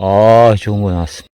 아, 좋은 거 나왔습니다.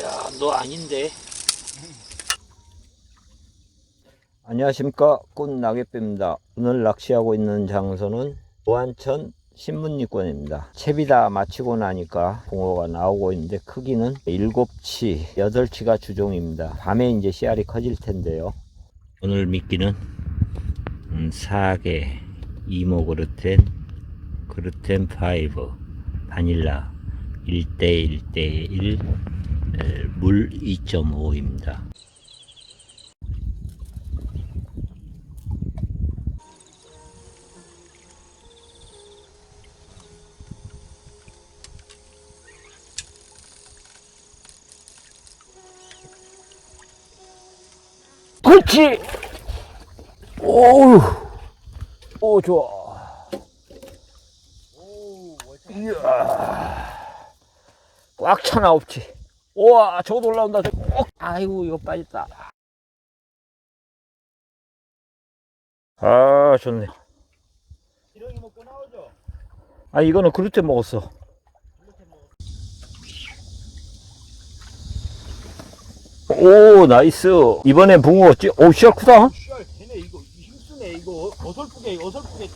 야, 너 아닌데. 안녕하십니까. 꽃낙엽입니다. 오늘 낚시하고 있는 장소는 보안천 신문리권입니다. 채비다 마치고 나니까 붕어가 나오고 있는데 크기는 7치, 8치가 주종입니다. 밤에 이제 씨알이 커질 텐데요. 오늘 미끼는 음, 사계, 이모 그루텐, 그루텐 5, 바닐라 1대 1대 1, 물 2.5입니다. 그렇지. 오우. 오 좋아. 이야. 꽉 차나 없지. 우와 저거 올라온다. 어, 아이고 이거 빠졌다. 아 좋네. 아 이거는 그릇에 먹었어. 오 나이스. 이번에 붕어 찌. 오 씨알 크다. 씨알 걔네 이거 힘쓰네 이거 어설프게 어설프게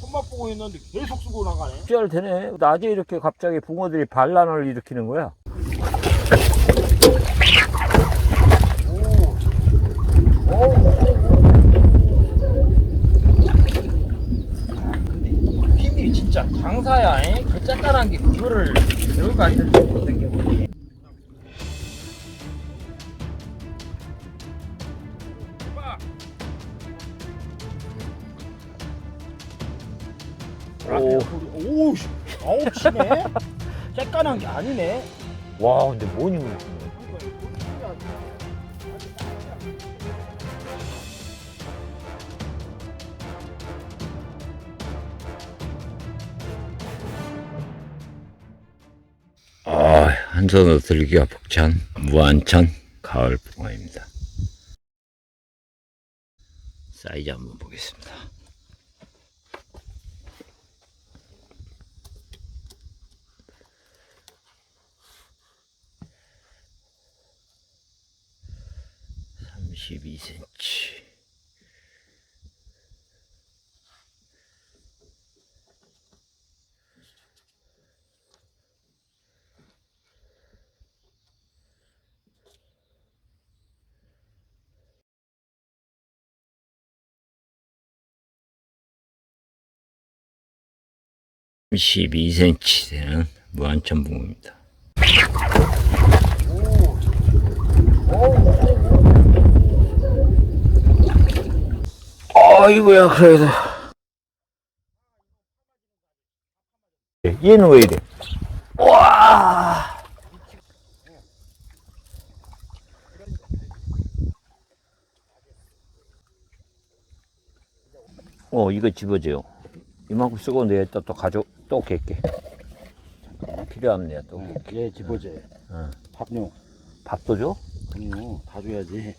손맛 보고 있는데 계속 쓰고 나가네 씨알 되네. 낮에 이렇게 갑자기 붕어들이 반란을 일으키는 거야. 힘이 진짜 장사야 에? 그 짝깔한 게 그거를 별거 아닌데. 못 당겨버리네 오. 오우 씨, 아홉 치네? 짝깔한 게 아니네. 와 근데 뭐니 한산어들기가 벅찬 무한천 가을 붕어입니다. 사이즈 한번 보겠습니다. 십이 센치. Cm 되는 무한천붕어입니다. 아이고야 그래도 얘는 왜 이래 와 어, 이거 집어줘요. 이만큼 쓰고 내가 또 가져, 또 갤게. 필요합니다, 또. 얘 집어제. 응. 밥용. 밥도 줘? 그럼요. 다 줘야지.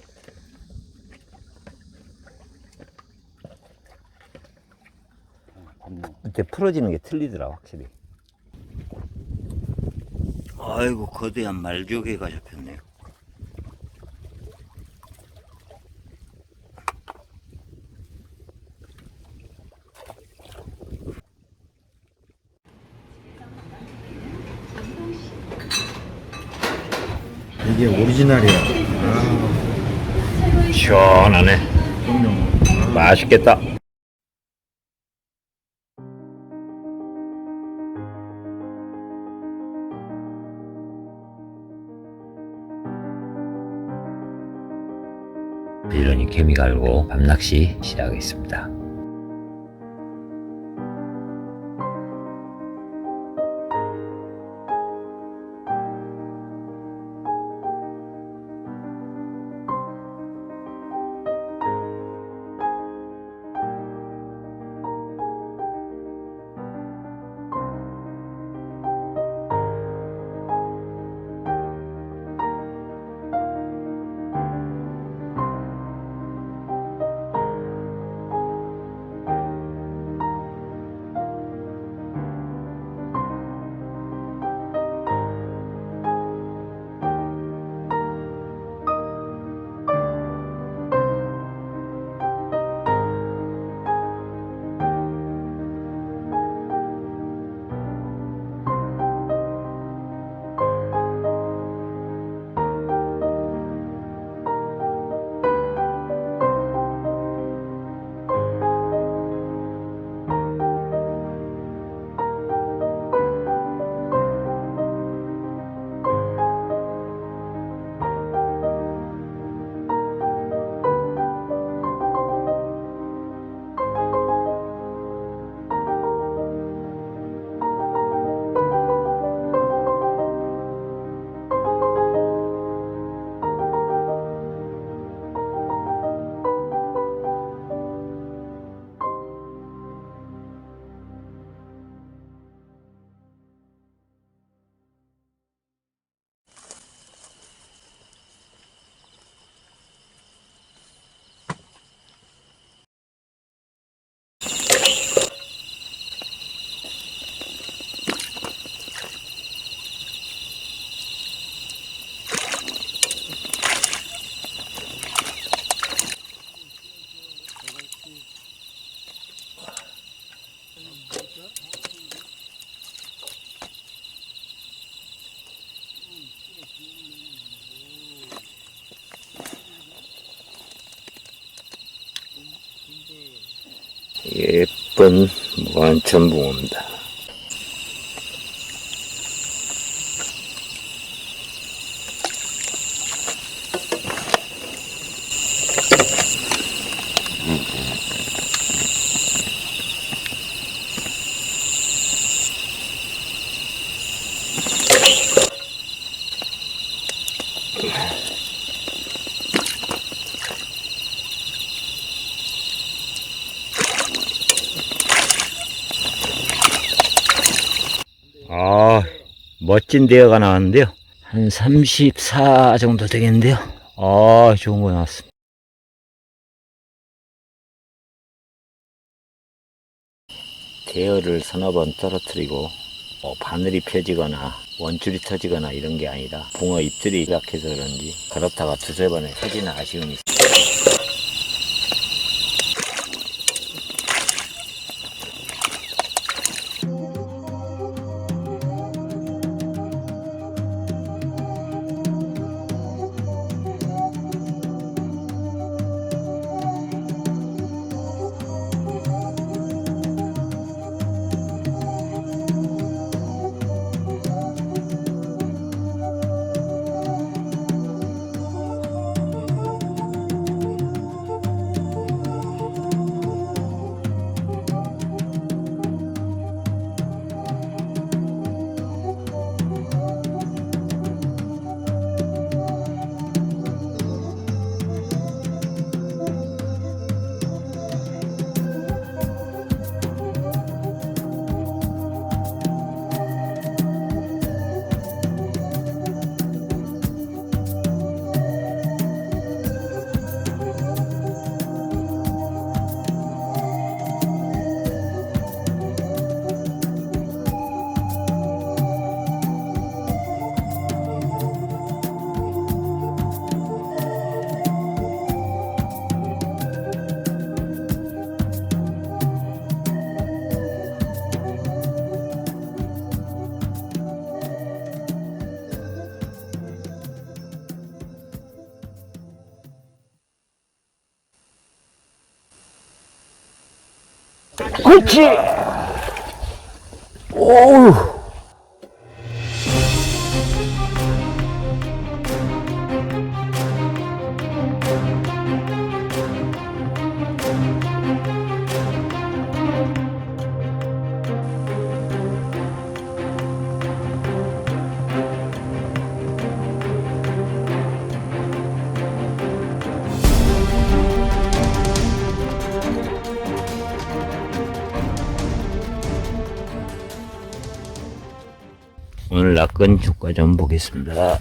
어, 밥용. 밑에 풀어지는 게 틀리더라, 확실히. 아이고, 거대한 말조개가 잡혔네요. 이게 오리지널이야. 시원하네. 그럼요. 맛있겠다. 이러니 개미 갈고 밤낚시 시작하겠습니다. 예쁜 무한천붕어입니다. 아, 멋진 대어가 나왔는데요. 한 34 정도 되겠는데요. 아, 좋은 거 나왔습니다. 대어를 서너 번 떨어뜨리고 뭐 바늘이 펴지거나 원줄이 터지거나 이런 게 아니라 붕어 입들이 약해서 그런지 그렇다가 두세 번에 터지는 아쉬움이. 그 렇지. 오우. 오늘 낚은 효과 좀 보겠습니다.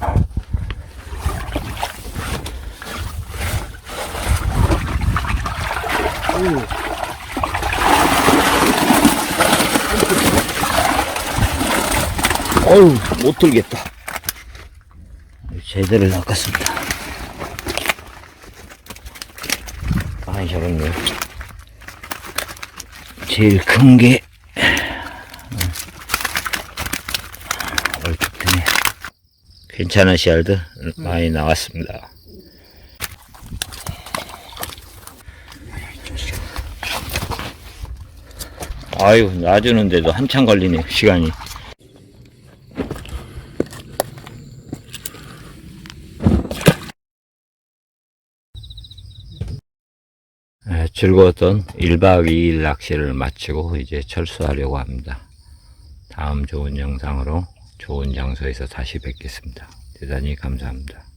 어휴, 못 들겠다. 제대로 낚았습니다. 많이 잡았네요. 제일 큰 게, 괜찮은 씨알들 많이 나왔습니다. 아유, 놔주는데도 한참 걸리네, 시간이. 에, 즐거웠던 1박 2일 낚시를 마치고 이제 철수하려고 합니다. 다음 좋은 영상으로 좋은 장소에서 다시 뵙겠습니다. 대단히 감사합니다.